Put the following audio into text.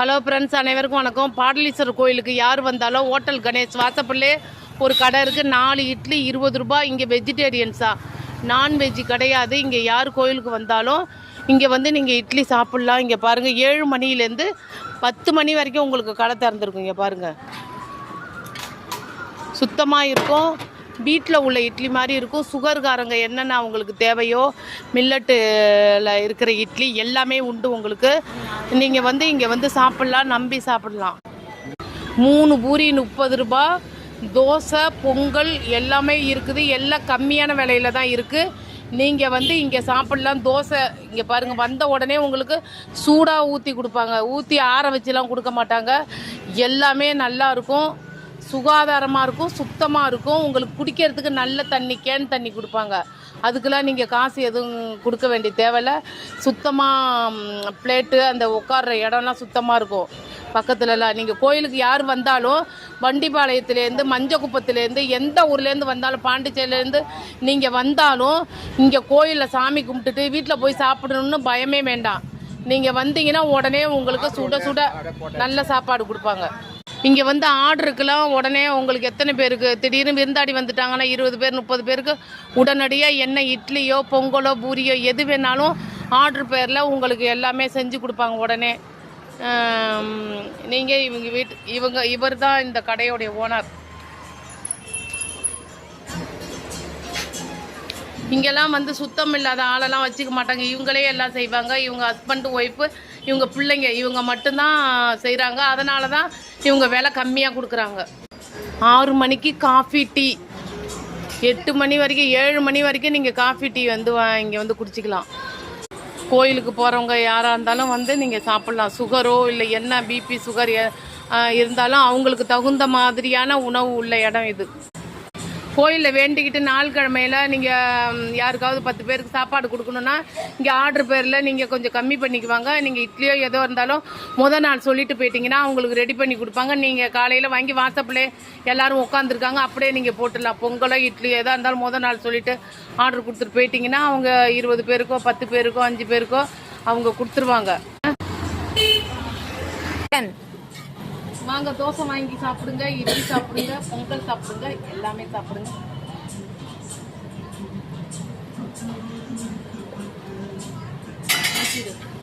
Hello friends அனைவருக்கும் வணக்கம். பாடலீஸ்வரர் கோயிலுக்கு யார் வந்தாலும் ஹோட்டல் கணேஷ் வாசப்பள்ளே ஒரு கடை இருக்குது நாலு இட்லி இருபது ரூபாய். இங்கே வெஜிடேரியன்ஸா நான்வெஜ் கிடையாது. இங்கே யார் கோயிலுக்கு வந்தாலும் இங்கே வந்து நீங்கள் இட்லி சாப்பிட்லாம். இங்கே பாருங்கள் ஏழு மணிலேருந்து பத்து மணி வரைக்கும் உங்களுக்கு கடை திறந்துருக்கும். இங்கே பாருங்கள் சுத்தமாக இருக்கும். வீட்டில் உள்ள இட்லி மாதிரி இருக்கும். சுகர்காரங்க என்னென்ன அவங்களுக்கு தேவையோ மில்லட்டில் இருக்கிற இட்லி எல்லாமே உண்டு உங்களுக்கு. நீங்கள் வந்து இங்கே வந்து சாப்பிட்லாம் நம்பி சாப்பிட்லாம். மூணு பூரி முப்பது ரூபா தோசை பொங்கல் எல்லாமே இருக்குது. எல்லாம் கம்மியான விலையில தான் இருக்குது நீங்கள் வந்து இங்கே சாப்பிட்லாம் தோசை இங்கே பாருங்கள் வந்த உடனே உங்களுக்கு சூடாக ஊற்றி கொடுப்பாங்க. ஊற்றி ஆற வச்சுலாம் கொடுக்க மாட்டாங்க. எல்லாமே நல்லா இருக்கும். சுகாதாரமாக இருக்கும் சுத்தமாக இருக்கும். உங்களுக்கு குடிக்கிறதுக்கு நல்ல தண்ணி கேன் தண்ணி கொடுப்பாங்க. அதுக்கெல்லாம் நீங்கள் காசு எதுவும் கொடுக்க வேண்டிய தேவையில்ல. சுத்தமாக பிளேட்டு அந்த உட்கார்ற இடம்லாம் சுத்தமாக இருக்கும். பக்கத்துலலாம் நீங்கள் கோயிலுக்கு யார் வந்தாலும் வண்டிபாளையத்துலேருந்து மஞ்சக்குப்பத்துலேருந்து எந்த ஊர்லேருந்து வந்தாலும் பாண்டிச்சேரியிலேருந்து நீங்கள் வந்தாலும் இங்கே கோயிலில் சாமி கும்பிட்டுட்டு வீட்டில் போய் சாப்பிடணும்னு பயமே வேண்டாம். நீங்கள் வந்தீங்கன்னா உடனே உங்களுக்கு சுட சுட நல்ல சாப்பாடு கொடுப்பாங்க. இங்கே வந்து ஆர்டருக்கெல்லாம் உடனே உங்களுக்கு எத்தனை பேருக்கு? திடீர்னு விருந்தாடி வந்துட்டாங்கன்னா இருபது பேர் முப்பது பேருக்கு உடனடியாக என்ன இட்லியோ பொங்கலோ பூரியோ எது வேணாலும் ஆர்டர் பேரில் உங்களுக்கு எல்லாமே செஞ்சு கொடுப்பாங்க உடனே. நீங்கள் இவங்க வீட்டு இவங்க இவர் தான் இந்த கடையோடைய ஓனர். இங்கெல்லாம் வந்து சுத்தம் இல்லாத ஆளெல்லாம் வச்சுக்க மாட்டாங்க. இவங்களே எல்லாம் செய்வாங்க. இவங்க ஹஸ்பண்டு ஒய்ஃபு இவங்க பிள்ளைங்க இவங்க மட்டும்தான் செய்கிறாங்க அதனால தான் இவங்க விலை கம்மியாக கொடுக்குறாங்க. ஆறு மணிக்கு காஃபி டீ எட்டு மணி வரைக்கும் ஏழு மணி வரைக்கும் நீங்கள் காஃபி டீ வந்து வா- இங்கே வந்து குடிச்சிக்கலாம். கோயிலுக்கு போகிறவங்க யாராக இருந்தாலும் வந்து நீங்கள் சாப்பிட்லாம். சுகரோ இல்லை என்ன பிபி சுகர் இருந்தாலும் அவங்களுக்கு தகுந்த மாதிரியான உணவு உள்ள இடம் இது. கோயிலில் வேண்டிக்கிட்டு நாள் கிழமையில் நீங்கள் யாருக்காவது பத்து பேருக்கு சாப்பாடு கொடுக்கணுன்னா இங்கே ஆர்டர் பேரில் நீங்கள் கொஞ்சம் கம்மி பண்ணிக்குவாங்க. நீங்கள் இட்லியோ ஏதோ இருந்தாலும் முத நாள் சொல்லிட்டு போயிட்டீங்கன்னா அவங்களுக்கு ரெடி பண்ணி கொடுப்பாங்க. நீங்கள் காலையில் வாங்கி வாட்ஸ்அப்பில் எல்லோரும் உட்காந்துருக்காங்க அப்படியே நீங்கள் போட்டுடலாம். பொங்கலோ இட்லியோ எதாக இருந்தாலும் முத நாள் சொல்லிட்டு ஆர்டர் கொடுத்துட்டு போயிட்டீங்கன்னா அவங்க இருபது பேருக்கோ பத்து பேருக்கோ அஞ்சு பேருக்கோ அவங்க கொடுத்துருவாங்க. வாங்க தோசை வாங்கி சாப்பிடுங்க இட்லி சாப்பிடுங்க பொங்கல் சாப்பிடுங்க எல்லாமே சாப்பிடுங்க.